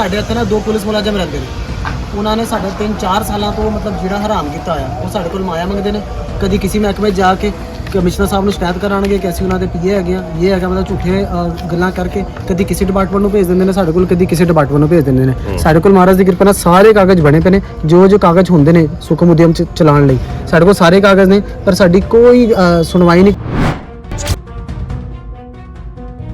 ਸਾਡੇ ਇੱਥੇ ਨਾ ਦੋ ਪੁਲਿਸ ਮੁਲਾਜ਼ਮ ਰਹਿੰਦੇ ਨੇ। ਉਹਨਾਂ ਨੇ ਸਾਡਾ 3-4 ਸਾਲਾਂ ਤੋਂ ਮਤਲਬ ਜਿਹੜਾ ਹਰਾਮ ਕੀਤਾ ਹੋਇਆ ਉਹ ਸਾਡੇ ਕੋਲ ਮਾਇਆ ਮੰਗਦੇ ਨੇ। ਕਦੀ ਕਿਸੇ ਮਹਿਕਮੇ ਜਾ ਕੇ ਕਮਿਸ਼ਨਰ ਸਾਹਿਬ ਨੂੰ ਸ਼ਿਕਾਇਤ ਕਰਾਣਗੇ ਕਿ ਅਸੀਂ ਉਹਨਾਂ ਦੇ ਪੀਏ ਹੈਗੇ ਆ ਇਹ ਹੈਗਾ ਮਤਲਬ ਝੂਠੇ ਅ, ਗੱਲਾਂ ਕਰਕੇ ਕਦੀ ਕਿਸੇ ਡਿਪਾਰਟਮੈਂਟ ਨੂੰ ਭੇਜ ਦਿੰਦੇ ਨੇ ਸਾਡੇ ਕੋਲ ਕਦੀ ਕਿਸੇ ਡਿਪਾਰਟਮੈਂਟ ਨੂੰ ਭੇਜ ਦਿੰਦੇ ਨੇ। ਸਾਡੇ ਕੋਲ ਮਹਾਰਾਜ ਦੀ ਕਿਰਪਾ ਨਾਲ ਸਾਰੇ ਕਾਗਜ਼ ਬਣੇ ਪਏ ਨੇ ਜੋ ਜੋ ਕਾਗਜ਼ ਹੁੰਦੇ ਨੇ ਸੁਖਮ ਉਦਯਮ ਚ ਚਲਾਉਣ ਲਈ। ਸਾਡੇ ਕੋਲ ਸਾਰੇ ਕਾਗਜ਼ ਨੇ ਪਰ ਸਾਡੀ ਕੋਈ ਅ, ਸੁਣਵਾਈ ਨਹੀਂ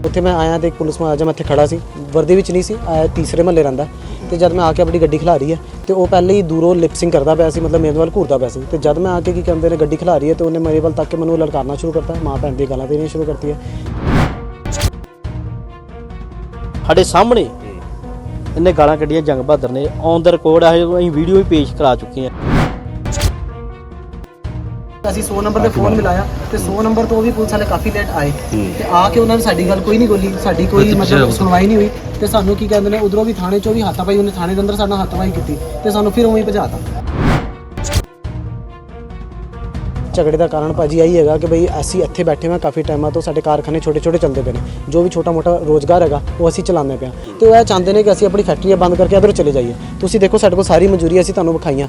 ਉੱਥੇ ਮੈਂ ਆਇਆ ਤੇ ਇੱਕ ਪੁਲਿਸ ਮੁਲਾਜ਼ਮ ਇੱਥੇ ਖੜਾ ਸੀ। ਵਰਦੀ ਵਿੱਚ ਨਹੀਂ ਸੀ ਆਇਆ ਤੀਸਰੇ ਮਹੱਲੇ ਰਹਿੰਦਾ। ਤੇ ਜਦ ਮੈਂ ਆ ਕੇ ਆਪਣੀ ਗੱਡੀ ਖਿਲਾਰੀ ਹੈ ਤੇ ਉਹ ਪਹਿਲੇ ਹੀ ਦੂਰੋਂ ਲਿਪਸਿੰਗ ਕਰਦਾ ਪਿਆ ਸੀ ਮਤਲਬ ਮੇਰੇ ਵੱਲ ਘੂਰਦਾ ਪਿਆ ਸੀ। ਤੇ ਜਦ ਮੈਂ ਆ ਕੇ ਕੀ ਕਹਿੰਦੇ ਨੇ ਗੱਡੀ ਖਿਲਾਰੀ ਹੈ ਤੇ ਉਹਨੇ ਮੇਰੇ ਵੱਲ ਤੱਕ ਕੇ ਮੈਨੂੰ ਲਲਕਾਰਨਾ ਸ਼ੁਰੂ ਕਰਤਾ। ਮਾਂ ਭੈਣ ਦੀ ਗਾਲਾਂ ਦੇਣੀਆਂ ਸ਼ੁਰੂ ਕਰਤੀ ਹੈ ਸਾਡੇ ਸਾਹਮਣੇ ਇਹਨੇ ਗਾਲਾਂ ਕੱਢੀਆਂ ਜੰਗ ਬਹਾਦਰ ਨੇ। ਔਨ ਦਾ ਰਿਕਾਰਡ ਆ ਅਸੀਂ ਵੀਡੀਓ ਵੀ ਪੇਸ਼ ਕਰਾ ਚੁੱਕੇ ਹਾਂ ਅਸੀਂ 100 ਨੰਬਰ ਤੇ ਫੋਨ ਮਿਲਾਇਆ ਤੇ 100 ਨੰਬਰ ਤੋਂ ਵੀ ਪੁਲਿਸ ਵਾਲੇ ਕਾਫੀ ਲੇਟ ਆਏ। ਤੇ ਆ ਕੇ ਉਹਨਾਂ ਨੇ ਸਾਡੀ ਗੱਲ ਕੋਈ ਨਹੀਂ ਬੋਲੀ ਸਾਡੀ ਕੋਈ ਮਤਲਬ ਸੁਣਵਾਈ ਨਹੀਂ ਹੋਈ। ਤੇ ਸਾਨੂੰ ਕੀ ਕਹਿੰਦੇ ਨੇ ਉਧਰੋਂ ਵੀ ਥਾਣੇ ਚੋਂ ਵੀ ਹੱਥਾਪਾਈ ਉਹਨੇ ਥਾਣੇ ਦੇ ਅੰਦਰ ਸਾਡਾ ਹੱਥਾਪਾਈ ਕੀਤੀ ਤੇ ਸਾਨੂੰ ਫਿਰ ਉਵੇਂ ਹੀ ਭਜਾਤਾ ਝਗੜੇ ਦਾ ਕਾਰਨ ਭਾਜੀ ਆਹੀ ਹੈਗਾ ਕਿ ਬਈ ਅਸੀਂ ਇੱਥੇ ਬੈਠੇ ਹਾਂ ਕਾਫੀ ਟਾਈਮਾਂ ਤੋਂ ਸਾਡੇ ਕਾਰਖਾਨੇ ਛੋਟੇ ਛੋਟੇ ਚੱਲਦੇ ਪਏ ਨੇ। ਜੋ ਵੀ ਛੋਟਾ ਮੋਟਾ ਰੋਜ਼ਗਾਰ ਹੈਗਾ ਉਹ ਅਸੀਂ ਚਲਾਉਂਦੇ ਪਏ ਹਾਂ। ਤੇ ਉਹ ਇਹ ਚਾਹੁੰਦੇ ਨੇ ਕਿ ਅਸੀਂ ਆਪਣੀ ਫੈਕਟਰੀਆਂ ਬੰਦ ਕਰਕੇ ਇੱਧਰੋਂ ਚਲੇ ਜਾਈਏ। ਤੁਸੀਂ ਦੇਖੋ ਸਾਡੇ ਕੋਲ ਸਾਰੀ ਮਨਜ਼ੂਰੀ ਅਸੀਂ ਤੁਹਾਨੂੰ ਵਿਖਾਈਆਂ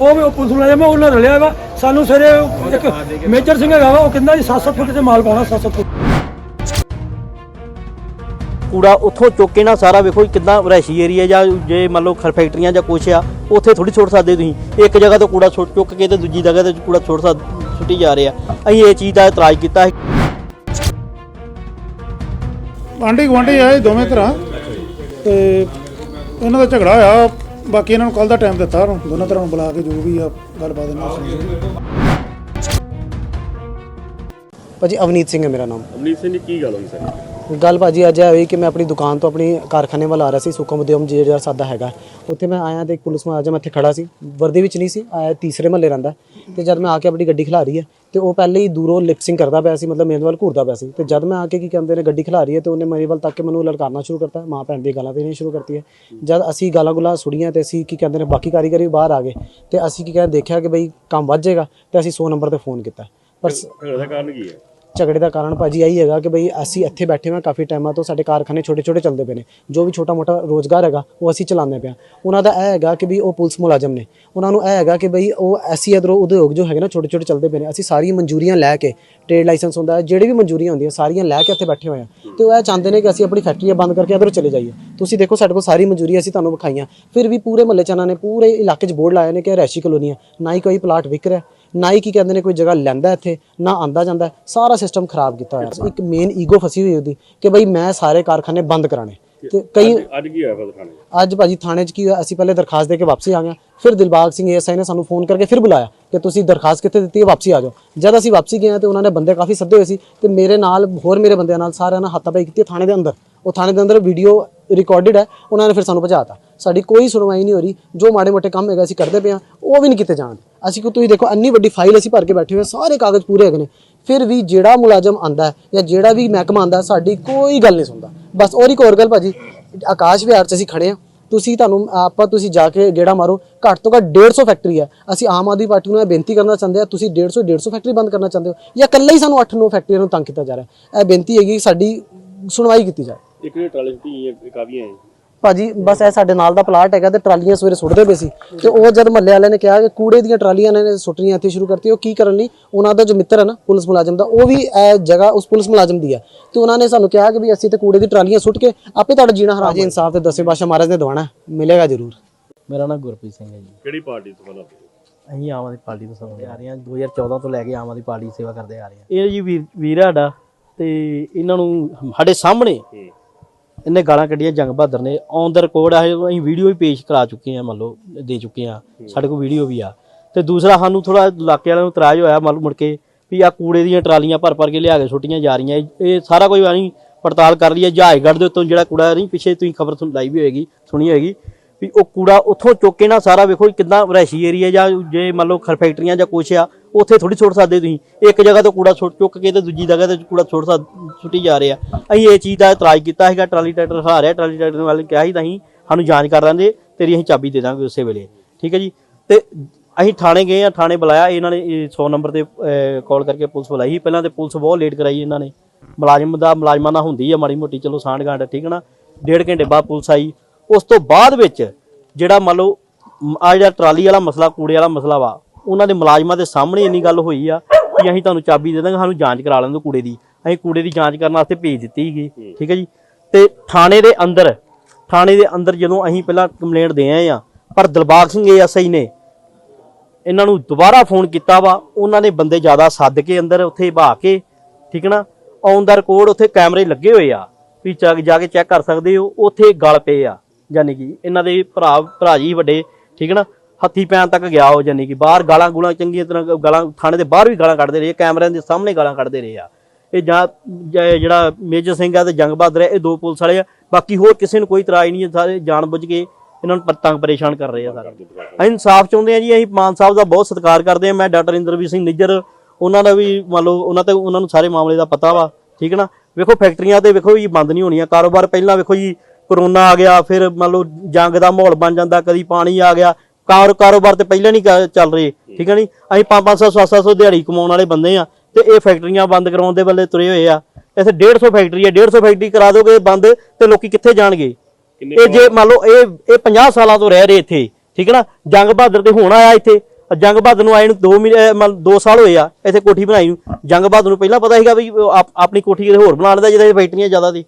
ਉਹ ਵੀ ਉਹ ਪੁਲਿਸ ਮੁਲਾਜ਼ਮ ਆ, ਉਹਨਾਂ ਰਲਿਆ ਵਾ। ਸਾਨੂੰ ਸਵੇਰੇ ਇੱਕ ਮੇਜਰ ਸਿੰਘ ਹੈਗਾ ਵਾ ਉਹ ਕਹਿੰਦਾ ਜੀ 700 ਫੁੱਟ ਤੇ ਮਾਲ ਪਾਉਣਾ 700 ਫੁੱਟ। ਕੂੜਾ ਉੱਥੋਂ ਚੁੱਕ ਕੇ ਨਾ ਸਾਰਾ ਵੇਖੋ ਕਿੰਨਾ ਰੈਸ਼ੀ ਏਰੀਆ ਜਾਂ ਜੇ ਮੰਨ ਲਓ ਖਰ ਫੈਕਟਰੀਆਂ ਜਾਂ ਕੁਛ ਆ ਉੱਥੇ ਥੋੜੀ ਛੋੜ ਸਕਦੇ ਤੁਸੀਂ। ਇੱਕ ਜਗ੍ਹਾ ਤੋਂ ਕੂੜਾ ਸੁੱਟ ਚੁੱਕ ਕੇ ਤੇ ਦੂਜੀ ਜਗ੍ਹਾ ਤੇ ਕੂੜਾ ਛੋੜ ਸਕ ਸੁੱਟੀ ਜਾ ਰਹੇ। ਆ ਅਸੀਂ ਇਹ ਚੀਜ਼ ਦਾ ਇਤਰਾਜ਼ ਕੀਤਾ ਹੈ। ਆਂਢੀ ਗੁਆਂਢੀ ਆਏ ਦੋਵੇਂ ਤਰ੍ਹਾਂ ਤੇ ਇਹਨਾਂ ਦਾ ਝਗੜਾ ਹੋਇਆ। ਬਾਕੀ ਇਹਨਾਂ ਨੂੰ ਕੱਲ ਦਾ ਟਾਈਮ ਦਿੱਤਾ ਉਹਨੂੰ ਦੋਨਾਂ ਤਰ੍ਹਾਂ ਨੂੰ ਬੁਲਾ ਕੇ ਜੋ ਵੀ ਆ ਗੱਲਬਾਤ ਇਹਨਾਂ ਨਾਲ ਸੁਣੀ ਭਾਜੀ ਅਵਨੀਤ ਸਿੰਘ ਹੈ ਮੇਰਾ ਨਾਮ। ਅਮਨੀਤ ਸਿੰਘ ਜੀ ਕੀ ਗੱਲ ਹੋਈ ਸਰ? ਗੱਲ ਭਾਜੀ ਅੱਜ ਇਹ ਹੋਈ ਕਿ ਮੈਂ ਆਪਣੀ ਦੁਕਾਨ ਤੋਂ ਆਪਣੀ ਕਾਰਖਾਨੇ ਵੱਲ ਆ ਰਿਹਾ ਸੀ ਸੁਖਮ ਉਦਯਮ ਜਿਹੜਾ ਸਾਦਾ ਹੈਗਾ। ਉੱਥੇ ਮੈਂ ਆਇਆ ਤੇ ਇੱਕ ਪੁਲਿਸ ਮੁਲਾਜ਼ਮ ਇੱਥੇ ਖੜਾ ਸੀ। ਵਰਦੀ ਵਿੱਚ ਨਹੀਂ ਸੀ ਆਇਆ ਤੀਸਰੇ ਮਹੱਲੇ ਰਹਿੰਦਾ। ਤੇ ਜਦ ਮੈਂ ਆ ਕੇ ਆਪਣੀ ਗੱਡੀ ਖਿਲਾਰੀ ਹੈ ਤੇ ਉਹ ਪਹਿਲੇ ਹੀ ਦੂਰੋਂ ਲਿਪਸਿੰਗ ਕਰਦਾ ਪਿਆ ਸੀ, ਮਤਲਬ ਮੇਰੇ ਵੱਲ ਘੂਰਦਾ ਪਿਆ ਸੀ। ਤੇ ਜਦ ਮੈਂ ਆ ਕੇ ਕੀ ਕਹਿੰਦੇ ਨੇ, ਗੱਡੀ ਖਿਲਾ ਰਹੀ ਹੈ ਤੇ ਉਹਨੇ ਮੇਰੇ ਵੱਲ ਤੱਕ ਕੇ ਮੈਨੂੰ ਲਲਕਾਰਨਾ ਸ਼ੁਰੂ ਕਰਤਾ। ਮਾਂ ਭੈਣ ਦੀ ਗਾਲਾਂ ਦੇਣੀਆਂ ਸ਼ੁਰੂ ਕਰਤੀ ਹੈ ਜਦ ਅਸੀਂ ਗਾਲਾਂ ਗੁਲਾਂ ਸੁਣੀਆਂ ਤੇ ਅਸੀਂ ਕੀ ਕਹਿੰਦੇ ਨੇ, ਬਾਕੀ ਕਾਰੀਗਰ ਵੀ ਬਾਹਰ ਆ ਗਏ। ਤੇ ਅਸੀਂ ਕੀ ਕਹਿੰਦੇ, ਦੇਖਿਆ ਕਿ ਬਈ ਕੰਮ ਵੱਧ ਜਾਏਗਾ ਤੇ ਅਸੀਂ 100 ਨੰਬਰ ਤੇ ਫੋਨ ਕੀਤਾ। ਪਰ ਝਗੜੇ ਕਾਰਨ ਕੀ ਹੈ? ਝਗੜੇ ਦਾ ਕਾਰਨ ਭਾਜੀ ਆਹੀ ਹੈਗਾ ਕਿ ਬਈ ਅਸੀਂ ਇੱਥੇ ਬੈਠੇ ਹਾਂ, ਕਾਫੀ ਟਾਈਮਾਂ ਤੋਂ ਸਾਡੇ ਕਾਰਖਾਨੇ ਛੋਟੇ ਛੋਟੇ ਚੱਲਦੇ ਪਏ ਨੇ। ਜੋ ਵੀ ਛੋਟਾ ਮੋਟਾ ਰੋਜ਼ਗਾਰ ਹੈਗਾ, ਉਹ ਅਸੀਂ ਚਲਾਉਂਦੇ ਪਏ ਹਾਂ। ਉਹਨਾਂ ਦਾ ਇਹ ਹੈਗਾ ਕਿ ਵੀ ਉਹ ਪੁਲਿਸ ਮੁਲਾਜ਼ਮ ਨੇ। ਉਹਨਾਂ ਨੂੰ ਇਹ ਹੈਗਾ ਕਿ ਬਈ ਉਹ ਐਸੀ ਅਦਰੋਂ ਉਦਯੋਗ ਜੋ ਹੈਗੇ ਨਾ ਛੋਟੇ ਛੋਟੇ ਚੱਲਦੇ ਪਏ ਨੇ। ਅਸੀਂ ਸਾਰੀਆਂ ਮਨਜ਼ੂਰੀਆਂ ਲੈ ਕੇ ਟ੍ਰੇਡ ਲਾਇਸੈਂਸ ਹੁੰਦਾ ਹੈ, ਜਿਹੜੀ ਵੀ ਮਨਜ਼ੂਰੀਆਂ ਹੁੰਦੀਆਂ, ਸਾਰੀਆਂ ਲੈ ਕੇ ਇੱਥੇ ਬੈਠੇ ਹੋਏ ਆ ਤੇ ਉਹ ਇਹ ਚਾਹੁੰਦੇ ਨੇ ਕਿ ਅਸੀਂ ਆਪਣੀ ਫੈਕਟਰੀਆਂ ਬੰਦ ਕਰਕੇ ਇੱਧਰੋਂ ਚਲੇ ਜਾਈਏ। ਤੁਸੀਂ ਦੇਖੋ ਸਾਡੇ ਕੋਲ ਸਾਰੀ ਮਨਜ਼ੂਰੀ ਅਸੀਂ ਤੁਹਾਨੂੰ ਵਿਖਾਈਆਂ। ਫਿਰ ਵੀ ਪੂਰੇ ਮਹੱਲੇ ਚ ਨੇ ਪੂਰੇ ਇਲਾਕੇ 'ਚ ਬੋਰਡ ਲਾਏ ਨੇ ਕਿ ਰੈਸ਼ੀ ਕਲੋਨੀ ਹੈ। ਨਾ ਹੀ ਕੋਈ ਪਲਾਟ ਵਿਕ ਰਿਹਾ। ਨਾ ਹੀ ਕੀ ਕਹਿੰਦੇ ਨੇ ਕੋਈ ਜਗ੍ਹਾ ਲੈਂਦਾ ਇੱਥੇ ਨਾ ਆਂਦਾ ਜਾਂਦਾ। ਸਾਰਾ ਸਿਸਟਮ ਖਰਾਬ ਕੀਤਾ ਹੋਇਆ ਇੱਕ ਮੇਨ ਈਗੋ ਫਸੀ ਹੋਈ ਉਹਦੀ ਕਿ ਬਈ ਮੈਂ ਸਾਰੇ ਕਾਰਖਾਨੇ ਬੰਦ ਕਰਾਣੇ ਤੇ ਕਈ ਅੱਜ ਕੀ ਹੋਇਆ ਫਿਰ ਥਾਣੇ ਅੱਜ ਭਾਜੀ ਥਾਣੇ 'ਚ ਕੀ ਹੋਇਆ? ਅਸੀਂ ਪਹਿਲੇ ਦਰਖਾਸਤ ਦੇ ਕੇ ਵਾਪਸੀ ਆ ਗਏ। ਫਿਰ ਦਿਲਬਾਗ ਸਿੰਘ ਐਸਆਈ ਨੇ ਸਾਨੂੰ ਫੋਨ ਕਰਕੇ ਫਿਰ ਬੁਲਾਇਆ ਕਿ ਤੁਸੀਂ ਦਰਖਾਸਤ ਕਿੱਥੇ ਦਿੱਤੀ ਹੈ ਵਾਪਸੀ ਆ ਜਾਓ। ਜਦ ਅਸੀਂ ਵਾਪਸੀ ਗਏ ਤੇ ਉਹਨਾਂ ਨੇ ਬੰਦੇ ਕਾਫੀ ਸੱਦੇ ਹੋਏ ਸੀ ਤੇ ਮੇਰੇ ਨਾਲ ਹੋਰ ਮੇਰੇ ਬੰਦਿਆਂ ਨਾਲ ਸਾਰਿਆਂ ਨਾਲ ਹੱਥਾਪਾਈ ਕੀਤੀ ਥਾਣੇ ਦੇ ਅੰਦਰ। ਉਹ ਥਾਣੇ ਦੇ ਅੰਦਰ ਵੀਡੀਓ ਰਿਕਾਰਡਡ ਹੈ, ਉਹਨਾਂ ਨੇ ਫਿਰ ਸਾਨੂੰ ਭਜਾਤਾ। ਸਾਡੀ ਕੋਈ ਸੁਣਵਾਈ ਨਹੀਂ ਹੋ ਰਹੀ। ਜੋ ਮਾੜੇ ਮੋਟੇ ਕੰਮ ਹੈਗਾ ਅਸੀਂ ਕਰਦੇ ਪਏ ਹਾਂ, ਉਹ ਵੀ ਨਹੀਂ ਕੀਤੇ ਜਾਣ। ਅਸੀਂ ਕਿ ਤੁਸੀਂ ਦੇਖੋ, ਇੰਨੀ ਵੱਡੀ ਫਾਈਲ ਅਸੀਂ ਭਰ ਕੇ ਬੈਠੇ ਹੋਏ ਹਾਂ, ਸਾਰੇ ਕਾਗਜ਼ ਪੂਰੇ ਹੈਗੇ ਨੇ। ਫਿਰ ਵੀ ਜਿਹੜਾ ਮੁਲਾਜ਼ਮ ਆਂਦਾ ਜਾਂ ਜਿਹੜਾ ਵੀ ਮਹਿਕਮਾ ਆਂਦਾ ਸਾਡੀ ਕੋਈ ਗੱਲ ਨਹੀਂ ਸੁਣਦਾ। ਬਸ ਔਰ ਇੱਕ ਹੋਰ ਗੱਲ ਭਾਜੀ, ਆਕਾਸ਼ ਵਿਹਾਰ 'ਚ ਅਸੀਂ ਖੜੇ ਹਾਂ। ਤੁਸੀਂ ਤੁਹਾਨੂੰ, ਆਪਾਂ ਤੁਸੀਂ ਜਾ ਕੇ ਗੇੜਾ ਮਾਰੋ। ਘੱਟ ਤੋਂ ਘੱਟ 150 ਫੈਕਟਰੀ ਹੈ। ਅਸੀਂ ਆਮ ਆਦਮੀ ਪਾਰਟੀ ਨੂੰ ਇਹ ਬੇਨਤੀ ਕਰਨਾ ਚਾਹੁੰਦੇ ਆ ਤੁਸੀਂ 150 150 ਫੈਕਟਰੀ ਬੰਦ ਕਰਨਾ ਚਾਹੁੰਦੇ ਹੋ। ਜਾਂ ਇਕੱਲਾ ਹੀ ਸਾਨੂੰ 8-9 ਫੈਕਟਰੀਆਂ ਨੂੰ ਤੰਗ ਕੀਤਾ ਜਾ ਰਿਹਾ ਹੈ। ਇਹ ਬੇਨਤੀ ਹੈਗੀ, ਸਾਡੀ ਸੁਣਵਾਈ ਕੀਤੀ ਜਾਵੇ। ਇੱਕ ਜਿਹੜੇ ਟਰਾਲੇ ਸੁੱਟੀ ਕਾਫੀ ਆਏ ਭਾਜੀ ਬਸ ਇਹ ਸਾਡੇ ਨਾਲ ਦਾ ਪਲਾਟ ਹੈਗਾ ਤੇ ਟਰਾਲੀਆਂ ਸਵੇਰੇ ਸੁੱਟਦੇ ਪਏ ਸੀ। ਤੇ ਉਹ ਜਦ ਮਹੱਲੇ ਵਾਲਿਆਂ ਨੇ ਕਿਹਾ ਕਿ ਕੂੜੇ ਦੀਆਂ ਟਰਾਲੀਆਂ ਨੇ ਸੁੱਟਣੀਆਂ ਇੱਥੇ ਸ਼ੁਰੂ ਕਰਤੀ ਉਹ ਕੀ ਕਰਨ ਲਈ? ਉਹਨਾਂ ਦਾ ਜੋ ਮਿੱਤਰ ਹੈ ਨਾ ਪੁਲਿਸ ਮੁਲਾਜ਼ਮ ਦਾ ਉਹ ਵੀ ਇਹ ਜਗ੍ਹਾ ਉਸ ਪੁਲਿਸ ਮੁਲਾਜ਼ਮ ਦੀ ਹੈ। ਤੇ ਉਹਨਾਂ ਨੇ ਸਾਨੂੰ ਕਿਹਾ ਕਿ ਵੀ ਅਸੀਂ ਤੇ ਕੂੜੇ ਦੀ ਟਰਾਲੀਆਂ ਸੁੱਟ ਕੇ ਆਪੇ ਤੁਹਾਡਾ ਜੀਣਾ ਹਰਾਮ ਜੀ ਇਨਸਾਫ ਤੇ ਦਸਵੇਂ ਪਾਸ਼ਾ ਮਹਾਰਾਜ ਨੇ ਦਵਾਣਾ ਮਿਲੇਗਾ ਜ਼ਰੂਰ। ਮੇਰਾ ਨਾਮ ਗੁਰਪ੍ਰੀਤ ਸਿੰਘ ਹੈ ਜੀ। ਕਿਹੜੀ ਪਾਰਟੀ ਤੋਂ ਪਹਿਲਾਂ? ਅਸੀਂ ਆਮ ਆਦਮੀ ਪਾਰਟੀ ਤੋਂ ਸੇਵਾ ਆ ਰਹੇ ਹਾਂ 2014 ਤੋਂ ਲੈ ਕੇ ਆਮ ਆਦਮੀ ਪਾਰਟੀ ਸੇਵਾ ਕਰਦੇ ਆ ਰਹੇ ਹਾਂ। ਇਹ ਜੀ ਵੀਰ ਵੀਰ ਸਾਡਾ ਤੇ ਇਹਨਾਂ ਨੂੰ ਸਾਡੇ ਸਾਹਮਣੇ ਇਹਨੇ ਗਾਲਾਂ ਕੱਢੀਆਂ ਜੰਗ ਬਹਾਦਰ ਨੇ। ਔਨ ਦਾ ਰਿਕਾਰਡ ਆ ਅਸੀਂ ਵੀਡੀਓ ਵੀ ਪੇਸ਼ ਕਰਾ ਚੁੱਕੇ ਆ ਮੰਨ ਲਓ ਦੇ ਚੁੱਕੇ ਆ ਸਾਡੇ ਕੋਲ ਵੀਡੀਓ ਵੀ ਆ। ਤੇ ਦੂਸਰਾ ਸਾਨੂੰ ਥੋੜਾ ਇਲਾਕੇ ਵਾਲਿਆਂ ਨੂੰ ਇਤਰਾਜ਼ ਹੋਇਆ ਮੰਨ ਲਓ ਮੁੜ ਕੇ ਵੀ ਆ ਕੂੜੇ ਦੀਆਂ ਟਰਾਲੀਆਂ ਭਰ ਭਰ ਕੇ ਲਿਆ ਕੇ ਸੁੱਟੀਆਂ ਜਾ ਰਹੀਆਂ। ਇਹ- ਸਾਰਾ ਕੁਝ ਅਸੀਂ ਪੜਤਾਲ ਕਰ ਲਈ ਹੈ ਜਹਾਜ਼ਗੜ੍ਹ ਦੇ ਉੱਤੋਂ ਜਿਹੜਾ ਕੂੜਾ ਨਹੀਂ ਪਿੱਛੇ ਤੁਸੀਂ ਖਬਰ ਸੁਣ ਲਾਈ ਵੀ ਹੋਏਗੀ ਸੁਣੀ ਹੋਏਗੀ। ਵੀ ਉਹ ਕੂੜਾ ਉੱਥੋਂ ਚੁੱਕ ਕੇ ਨਾ ਸਾਰਾ ਵੇਖੋ ਕਿੰਨਾ ਰੈਸ਼ੀ ਏਰੀਆ ਜਾਂ ਜੇ ਮੰਨ ਲਓ ਖਰ ਫੈਕਟਰੀਆਂ ਜਾਂ ਕੁਛ ਆ, ਉੱਥੇ ਥੋੜੀ ਸੁੱਟ ਸਕਦੇ ਤੁਸੀਂ। ਇੱਕ ਜਗ੍ਹਾ ਤੋਂ ਕੂੜਾ ਸੁੱਟ ਚੁੱਕ ਕੇ ਤੇ ਦੂਜੀ ਜਗ੍ਹਾ ਤੇ ਕੂੜਾ ਸੁੱਟ ਸਕ ਸੁੱਟੀ ਜਾ ਰਹੇ। ਆ ਅਸੀਂ ਇਹ ਚੀਜ਼ ਦਾ ਇਤਰਾਜ਼ ਕੀਤਾ ਸੀਗਾ, ਟਰਾਲੀ ਟਰੈਕਟਰ ਹਰਾ ਰਿਹਾ, ਟਰਾਲੀ ਟਰੈਕਟਰ ਵਾਲੇ ਕਿਹਾ ਸੀ ਤਾਂ ਅਸੀਂ ਸਾਨੂੰ ਜਾਂਚ ਕਰ ਲੈਂਦੇ, ਤੇਰੀ ਅਸੀਂ ਚਾਬੀ ਦੇ ਦਾਂਗੇ ਉਸੇ ਵੇਲੇ। ਠੀਕ ਹੈ ਜੀ? ਤੇ ਅਸੀਂ ਥਾਣੇ ਗਏ ਆ, ਥਾਣੇ ਬੁਲਾਇਆ, ਇਹਨਾਂ ਨੇ, ਇਹ 100 ਨੰਬਰ ਤੇ ਕਾਲ ਕਰਕੇ ਪੁਲਿਸ ਬੁਲਾਈ ਸੀ। ਪਹਿਲਾਂ ਤੇ ਪੁਲਿਸ ਬਹੁਤ ਲੇਟ ਕਰਾਈ ਇਹਨਾਂ ਨੇ। ਮੁਲਾਜ਼ਮ ਦਾ, ਮੁਲਾਜ਼ਮਾਂ ਨਾਲ ਹੁੰਦੀ ਆ ਮਾੜੀ ਮੋਟੀ, ਚਲੋ ਸਾਂਢ ਗਾਂਢ ਠੀਕ ਹੈ ਨਾ? ਡੇਢ ਘੰਟੇ ਬਾਅਦ ਪੁਲਿਸ ਆਈ। ਉਸ ਤੋਂ ਬਾਅਦ ਵਿੱਚ ਜਿਹੜਾ ਮੰਨ ਲਓ ਆ ਜਿਹੜਾ ਟਰਾਲੀ ਵਾਲਾ ਮਸਲਾ, ਕੂੜੇ ਵਾਲਾ ਮਸਲਾ ਵਾ, ਉਹਨਾਂ ਦੇ ਮੁਲਾਜ਼ਮਾਂ ਦੇ ਸਾਹਮਣੇ ਇੰਨੀ ਗੱਲ ਹੋਈ ਆ ਕਿ ਅਸੀਂ ਤੁਹਾਨੂੰ ਚਾਬੀ ਦੇ ਦਾਂਗੇ, ਸਾਨੂੰ ਜਾਂਚ ਕਰਾ ਲੈਣ ਦਿਓ ਕੂੜੇ ਦੀ। ਅਸੀਂ ਕੂੜੇ ਦੀ ਜਾਂਚ ਕਰਨ ਵਾਸਤੇ ਭੇਜ ਦਿੱਤੀ ਸੀਗੀ, ਠੀਕ ਹੈ ਜੀ? ਤੇ ਥਾਣੇ ਦੇ ਅੰਦਰ, ਥਾਣੇ ਦੇ ਅੰਦਰ ਜਦੋਂ ਅਸੀਂ ਪਹਿਲਾਂ ਕੰਪਲੇਂਟ ਦੇ ਆਏ ਆ, ਪਰ ਦਿਲਬਾਗ ਸਿੰਘ ਏਐਸਆਈ ਨੇ ਇਹਨਾਂ ਨੂੰ ਦੁਬਾਰਾ ਫੋਨ ਕੀਤਾ ਵਾ, ਉਹਨਾਂ ਨੇ ਬੰਦੇ ਜ਼ਿਆਦਾ ਸੱਦ ਕੇ ਅੰਦਰ ਉੱਥੇ ਬਹਾ ਕੇ, ਠੀਕ ਹੈ ਨਾ? ਔਨ ਦਾ ਰਿਕਾਰਡ ਉੱਥੇ ਕੈਮਰੇ ਲੱਗੇ ਹੋਏ ਆ, ਵੀ ਜਾ ਜਾ ਕੇ ਚੈੱਕ ਕਰ ਸਕਦੇ ਹੋ, ਉੱਥੇ ਗਲ ਪਏ ਆ। ਯਾਨੀ ਕਿ ਇਹਨਾਂ ਦੇ ਭਰਾ ਭਰਾ ਜੀ ਵੱਡੇ, ਠੀਕ ਹੈ ਨਾ? ਹੱਥੀ ਪੈਣ ਤੱਕ ਗਿਆ ਉਹ ਯਾਨੀ ਕਿ ਬਾਹਰ ਗਾਲਾਂ ਗੂਲਾਂ ਚੰਗੀਆਂ ਤਰ੍ਹਾਂ ਗਾਲਾਂ, ਥਾਣੇ ਦੇ ਬਾਹਰ ਵੀ ਗਾਲਾਂ ਕੱਢਦੇ ਰਹੇ, ਕੈਮਰਿਆਂ ਦੇ ਸਾਹਮਣੇ ਗਾਲਾਂ ਕੱਢਦੇ ਰਹੇ ਆ। ਇਹ ਜਾਂ ਜਿਹੜਾ ਮੇਜਰ ਸਿੰਘ ਆ ਤੇ ਜੰਗ ਬਹਾਦਰ ਹੈ ਇਹ ਦੋ ਪੁਲਿਸ ਵਾਲੇ ਆ। ਬਾਕੀ ਹੋਰ ਕਿਸੇ ਨੂੰ ਕੋਈ ਇਤਰਾਜ਼ ਨਹੀਂ ਸਾਰੇ ਜਾਣ ਬੁੱਝ ਕੇ ਇਹਨਾਂ ਨੂੰ ਤੰਗ ਪਰੇਸ਼ਾਨ ਕਰ ਰਹੇ ਆ ਸਾਰਾ। ਅਸੀਂ ਇਨਸਾਫ ਚਾਹੁੰਦੇ ਆ ਜੀ, ਅਸੀਂ ਮਾਨ ਸਾਹਿਬ ਦਾ ਬਹੁਤ ਸਤਿਕਾਰ ਕਰਦੇ ਆ ਮੈਂ ਡਾਕਟਰ ਇੰਦਰਵੀਰ ਸਿੰਘ ਨਿੱਜਰ, ਉਹਨਾਂ ਦਾ ਵੀ ਮੰਨ ਲਓ, ਉਹਨਾਂ ਤੇ, ਉਹਨਾਂ ਨੂੰ ਸਾਰੇ ਮਾਮਲੇ ਦਾ ਪਤਾ ਵਾ, ਠੀਕ ਹੈ ਨਾ? ਵੇਖੋ ਫੈਕਟਰੀਆਂ ਤੇ ਵੇਖੋ ਜੀ, ਬੰਦ ਨਹੀਂ ਹੋਣੀਆਂ, ਕਾਰੋਬਾਰ ਪਹਿਲਾਂ ਵੇਖੋ ਜੀ ਕਰੋਨਾ ਆ ਗਿਆ ਫਿਰ ਮੰਨ ਲਓ ਜੰਗ ਦਾ ਮਾਹੌਲ ਬਣ ਜਾਂਦਾ ਕਦੀ ਪਾਣੀ ਆ ਗਿਆ ਕਾਰ ਕਾਰੋਬਾਰ ਤੇ ਪਹਿਲਾਂ ਨਹੀਂ ਕ- ਚੱਲ ਰਹੇ ਠੀਕ ਹੈ ਨਹੀਂ ਅਸੀਂ 5-500 700 ਦਿਹਾੜੀ ਕਮਾਉਣ ਵਾਲੇ ਬੰਦੇ ਆ ਤੇ ਇਹ ਫੈਕਟਰੀਆਂ ਬੰਦ ਕਰਾਉਣ ਦੇ ਵੱਲੇ ਤੁਰੇ ਹੋਏ ਆ। ਇੱਥੇ 150 ਫੈਕਟਰੀ ਹੈ 150 ਫੈਕਟਰੀ ਕਰਾ ਦੋਗੇ ਬੰਦ ਤੇ ਲੋਕੀ ਕਿੱਥੇ ਜਾਣਗੇ? ਇਹ ਜੇ ਮੰਨ ਲਓ ਇਹ ਇਹ 50 ਸਾਲਾਂ ਤੋਂ ਰਹਿ ਰਹੇ ਇੱਥੇ ਠੀਕ ਹੈ ਨਾ? ਜੰਗ ਬਹਾਦਰ ਤੇ ਹੁਣ ਆਇਆ ਇੱਥੇ ਜੰਗ ਬਹਾਦਰ ਨੂੰ ਆਏ ਨੂੰ 2 ਮਹੀਨੇ ਮੰਨ 2 ਸਾਲ ਹੋਏ ਆ ਇੱਥੇ ਕੋਠੀ ਬਣਾਈ ਨੂੰ। ਜੰਗ ਬਹਾਦਰ ਨੂੰ ਪਹਿਲਾਂ ਪਤਾ ਸੀਗਾ ਵੀ ਉਹ ਆਪ- ਆਪਣੀ ਕੋਠੀ ਕਿਤੇ ਹੋਰ ਬਣਾ ਲੈਂਦਾ ਜਿਹਦੇ ਫੈਕਟਰੀਆਂ ਜ਼ਿਆਦਾ ਦੀ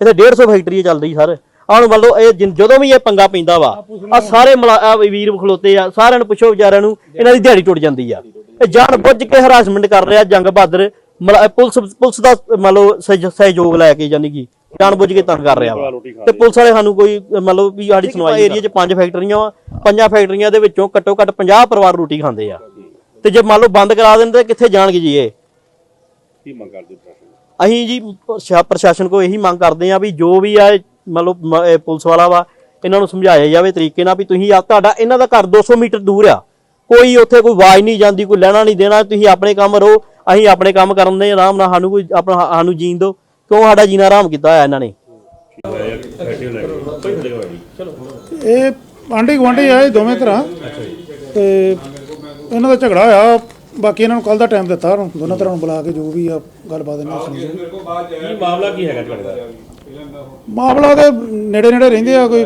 ਇੱਥੇ 150 ਫੈਕਟਰੀ ਚੱਲ ਰਹੀ ਸਰ। ਮੰਨ ਲਓ ਇਹ ਜਿਨ- ਜਦੋਂ ਵੀ ਇਹ ਪੰਗਾ ਪੈਂਦਾ ਵਾ ਆ ਸਾਰੇ ਮੁਲਾ- ਆਹ ਵੀਰ ਖਲੋਤੇ ਆ ਸਾਰਿਆਂ ਨੂੰ ਪੁੱਛੋ ਵਿਚਾਰਿਆਂ ਨੂੰ ਇਹਨਾਂ ਦੀ ਦਿਹਾੜੀ ਟੁੱਟ ਜਾਂਦੀ ਆ। ਇਹ ਜਾਣ ਬੁੱਝ ਕੇ ਹਰਾਸਮੈਂਟ ਕਰ ਰਿਹਾ ਜੰਗ ਬਹਾਦਰ ਇਹ ਪੁਲਿਸ ਪੁਲਿਸ ਦਾ ਮੰਨ ਲਓ ਸਹਿ- ਸਹਿਯੋਗ ਲੈ ਕੇ ਯਾਨੀ ਕਿ ਜਾਣ ਬੁੱਝ ਕੇ ਤੰਗ ਕਰ ਰਿਹਾ ਵਾ। ਤੇ ਪੁਲਿਸ ਵਾਲੇ ਸਾਨੂੰ ਕੋਈ ਅਹ, ਮੰਨ ਲਓ ਵੀ ਸਾਡੀ ਸੁਣਵਾਈ ਏਰੀਆ 'ਚ ਪੰਜ ਫੈਕਟਰੀਆਂ ਵਾ ਪੰਜਾਂ ਫੈਕਟਰੀਆਂ ਦੇ ਵਿੱਚੋਂ ਘੱਟੋ ਘੱਟ 50 ਪਰਿਵਾਰ ਰੋਟੀ ਖਾਂਦੇ ਆ। ਤੇ ਜੇ ਮੰਨ ਲਓ ਬੰਦ ਕਰਾ ਦਿੰਦੇ ਕਿੱਥੇ ਜਾਣਗੇ ਜੀ ਇਹ? ਕੀ ਮੰਗ ਕਰਦੇ ਪ੍ਰਸ਼ਾਸਨ? ਅਸੀਂ ਜੀ ਪ੍ਰਸ਼ਾ- ਪ੍ਰਸ਼ਾਸਨ ਕੋ ਇਹੀ ਮੰਗ ਕਰਦੇ ਆ ਵੀ ਜੋ ਵੀ ਆ ਇਹ ਮਤਲਬ ਮ- ਇਹ ਪੁਲਿਸ ਵਾਲਾ ਵਾ, ਇਹਨਾਂ ਨੂੰ ਸਮਝਾਇਆ ਜਾਵੇ ਤਰੀਕੇ ਨਾਲ ਵੀ ਤੁਸੀਂ ਆ ਤੁਹਾਡਾ ਇਹਨਾਂ ਦਾ ਘਰ 200 ਮੀਟਰ ਦੂਰ ਆ। ਕੋਈ ਉੱਥੇ ਕੋਈ ਆਵਾਜ਼ ਨਹੀਂ ਜਾਂਦੀ, ਕੋਈ ਲੈਣਾ ਨਹੀਂ ਦੇਣਾ, ਤੁਸੀਂ ਆਪਣੇ ਕੰਮ ਰਹੋ, ਅਸੀਂ ਆਪਣੇ ਕੰਮ ਕਰਨ ਦੇ ਆਰਾਮ ਨਾਲ ਸਾਨੂੰ ਕੋਈ ਆਪਣਾ ਸਾਨੂੰ ਜੀਣ ਦਿਓ। ਕਿਉਂ ਸਾਡਾ ਜੀਣਾ ਆਰਾਮ ਕੀਤਾ ਹੋਇਆ ਇਹਨਾਂ ਨੇ? ਇਹ ਆਂਢੀ ਗੁਆਂਢੀ ਆ ਇਹ ਦੋਵੇਂ ਤਰ੍ਹਾਂ ਤੇ ਇਹਨਾਂ ਦਾ ਝਗੜਾ ਹੋਇਆ। ਬਾਕੀ ਇਹਨਾਂ ਨੂੰ ਕੱਲ ਦਾ ਟਾਈਮ ਦਿੱਤਾ ਉਹਨੂੰ ਦੋਨਾਂ ਤਰ੍ਹਾਂ ਨੂੰ ਬੁਲਾ ਕੇ ਜੋ ਵੀ ਆ ਗੱਲਬਾਤ ਇਹਨਾਂ ਸੁਣੀ ਕੀ ਮਾਮਲਾ ਕੀ ਹੈਗਾ ਤੁਹਾਡਾ ਮਾਮਲਾ ਤੇ ਨੇੜੇ ਨੇੜੇ ਰਹਿੰਦੇ ਆ ਕੋਈ।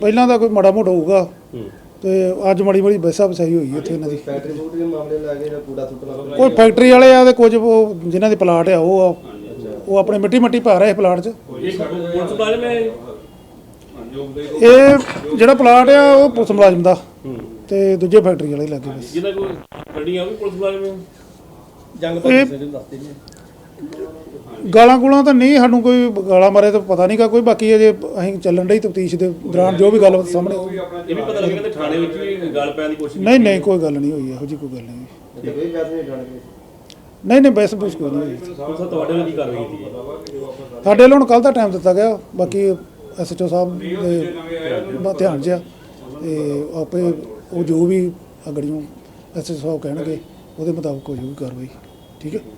ਪਹਿਲਾਂ ਦਾ ਕੋਈ ਮਾੜਾ ਮੋਟਾ ਹੋਊਗਾ। ਤੇ ਅੱਜ ਮੜੀ ਮੜੀ ਬੈਸਾ ਬਸਾਈ ਹੋਈ ਇੱਥੇ ਇਹਨਾਂ ਦੀ। ਫੈਕਟਰੀ ਫੂਡ ਦੇ ਮਾਮਲੇ ਲੱਗੇ ਜਾਂ ਕੂੜਾ ਸੁੱਟਣਾ ਕੋਈ ਫੈਕਟਰੀ ਵਾਲੇ ਆ ਤੇ ਕੁਝ ਉਹ ਜਿਨ੍ਹਾਂ ਦੇ ਪਲਾਟ ਆ ਉਹ ਆ। ਉਹ ਆਪਣੇ ਮਿੱਟੀ ਮਿੱਟੀ ਪਾ ਰਹੇ ਪਲਾਟ 'ਚ। ਇਹ ਜਿਹੜਾ ਪਲਾਟ ਆ ਉਹ ਪੁਲਿਸ ਮੁਲਾਜ਼ਮ ਦਾ। ਤੇ ਦੂਜੇ ਫੈਕਟਰੀ ਵਾਲੇ ਲੱਗੇ ਬਸ। ਜਿਹਦਾ ਕੋਈ ਗੱਡੀਆਂ ਵੀ ਪੁਲਿਸ ਵਾਲੇ ਮੈਂ ਇਹ ਗਾਲਾਂ ਗੁਲਾਂ ਤਾਂ ਨਹੀਂ ਸਾਨੂੰ ਕੋਈ ਗਾਲਾਂ ਮਾਰੇ ਤਾਂ ਪਤਾ ਨਹੀਂਗਾ ਕੋਈ ਬਾਕੀ ਅਜੇ ਅਸੀਂ ਚੱਲਣ ਡਈ ਤਫਤੀਸ਼ ਦੇ ਦੌਰਾਨ ਜੋ ਵੀ ਗੱਲਬਾਤ ਸਾਹਮਣੇ। ਇਹ ਵੀ ਪਤਾ ਲੱਗਿਆ ਕਿ ਥਾਣੇ ਵਿੱਚ ਵੀ ਗੱਲ ਪੈਣ ਦੀ ਕੋਸ਼ਿਸ਼ ਨਹੀਂ ਨਹੀਂ ਕੋਈ ਗੱਲ ਨਹੀਂ ਹੋਈ ਇਹੋ ਜੀ ਕੋਈ ਗੱਲ ਨਹੀਂ ਨਹੀਂ ਨਹੀਂ ਬੈਸ ਬੁਸ ਕੋਈ ਨਹੀਂ ਹੋਈ। ਪੁਲਿਸ ਤੁਹਾਡੇ ਨਾਲ ਕੀ ਕਾਰਵਾਈ ਕੀਤੀ ਹੈ ਸਾਡੇ ਵੱਲੋਂ ਕੱਲ ਦਾ ਟਾਈਮ ਦਿੱਤਾ ਗਿਆ ਬਾਕੀ ਐਸਐਚਓ ਸਾਹਿਬ ਦੇ ਬ- ਧਿਆਨ 'ਚ ਆ ਤੇ ਆਪੇ ਉਹ ਜੋ ਵੀ ਅਗੜੀਆਂ ਐਸਐਚਓ ਸਾਹਿਬ ਕਹਿਣਗੇ ਉਹਦੇ ਮੁਤਾਬਕ ਹੋ ਜਾਊਗੀ ਕਾਰਵਾਈ ਠੀਕ ਹੈ?